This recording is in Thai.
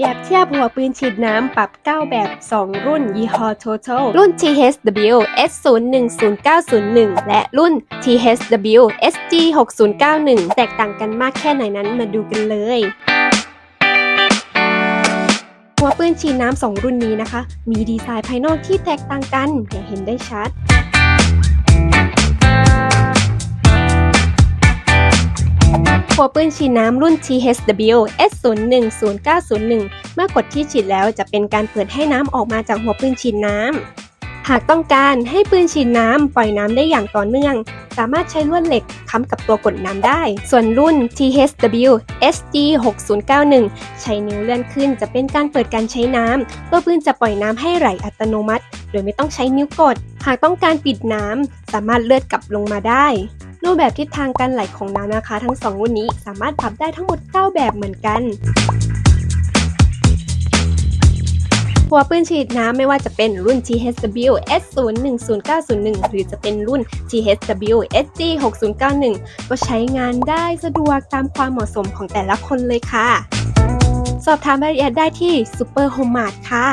เปรียบเทียบหัวปืนฉีดน้ำปรับ 9 แบบ 2 รุ่น ยี่ห้อ Total รุ่น THW S010901 และรุ่น THW SG6091 แตกต่างกันมากแค่ไหนนั้นมาดูกันเลยหัวปืนฉีดน้ำสองรุ่นนี้นะคะ มีดีไซน์ภายนอกที่แตกต่างกันอย่างเห็นได้ชัด หัวปืนฉีดน้ำรุ่น THW S010901 เมื่อกดที่ฉีดแล้วจะเป็นการเปิดให้น้ำออกมาจากหัวปืนฉีดน้ำ หากต้องการให้ปืนฉีดน้ำปล่อยน้ำได้อย่างต่อเนื่อง สามารถใช้ลวดเหล็กค้ำกับตัวกดน้ำได้ ส่วนรุ่น THW SG6091 ใช้นิ้วเลื่อนขึ้นจะเป็นการเปิดการใช้น้ำ ตัวปืนจะปล่อยน้ำให้ไหลอัตโนมัติ โดยไม่ต้องใช้นิ้วกด หากต้องการปิดน้ำสามารถเลื่อนกลับลงมาได้ รูปแบบทิศทางการไหลของน้ำนะคะ ทั้ง 2 รุ่นนี้สามารถปรับได้ทั้งหมด 9 แบบเหมือนกัน หัวปืนฉีดน้ำไม่ว่าจะเป็นรุ่น THW S010901 หรือจะเป็นรุ่น THW SG6091 ก็ใช้งานได้สะดวกตามความเหมาะสมของแต่ละคนเลยค่ะ สอบถามรายละเอียดได้ที่ Super Home Mart ค่ะ